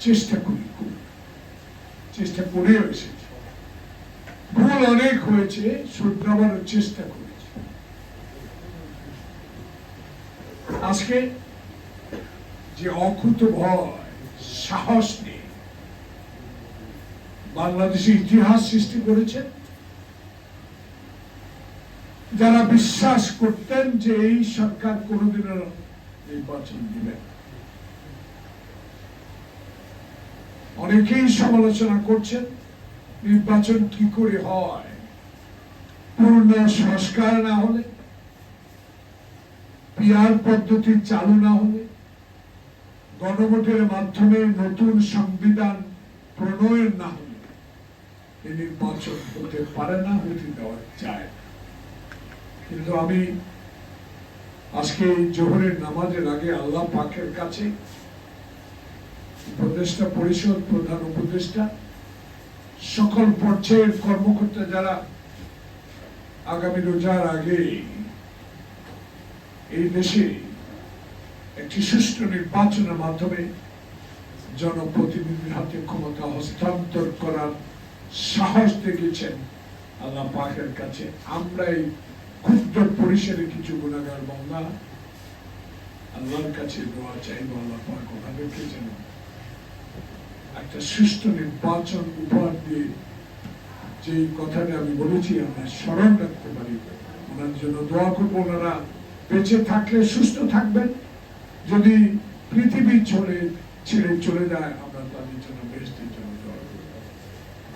চেষ্টা করি চেষ্টা করেও এসেছি। ভুল অনেক হয়েছে শুধরাবার চেষ্টা করেছি আজকে যে অকুত ভয়, সাহস নিয়ে বাংলাদেশে ইতিহাস সৃষ্টি করেছেন যারা বিশ্বাস করতেন যে এই সরকার কোনোদিনও নির্বাচন দিবেন অনেকেই সমালোচনা করছেন, নির্বাচন কি করে হয়? পূর্ণ সংস্কার না হলে? পিয়ার পদ্ধতি চালু না হলে? গণভোটের মাধ্যমে নতুন সংবিধান প্রণয়ন না হলে? এই নির্বাচন হতে পারে না, হতে দেওয়া যায় কিন্তু আমি আজকে জোহরের নামাজের আগে আল্লাহ পাকের কাছে উপদেষ্টা, পরিষদ প্রধান উপদেষ্টা, সকল পর্যায়ের কর্মকর্তা যারা আগামী রোজার আগে এই দেশে একটি সুষ্ঠু নির্বাচনের মাধ্যমে জনপ্রতিনিধির হাতে ক্ষমতা হস্তান্তর করার সাহস দেখিয়েছেন আল্লাহ পাকের কাছে। আমরা এই ক্ষুদ্র পরিসরে কিছু গুণাগার বাংলা আল্লাহর কাছে দোয়া চাইব, আল্লাহ পাক ওনাদেরকে যেন একটা সুষ্ঠু নির্বাচন উপহার দিয়ে যে কথাটা আমি বলেছি, আমরা স্মরণ রাখতে পারি। ওনার জন্য দোয়া করব, ওনারা বেঁচে থাকলে সুস্থ থাকবেন। যদি পৃথিবী চলে ছেড়ে চলে যায়, আমরা তাদের জন্য বেশ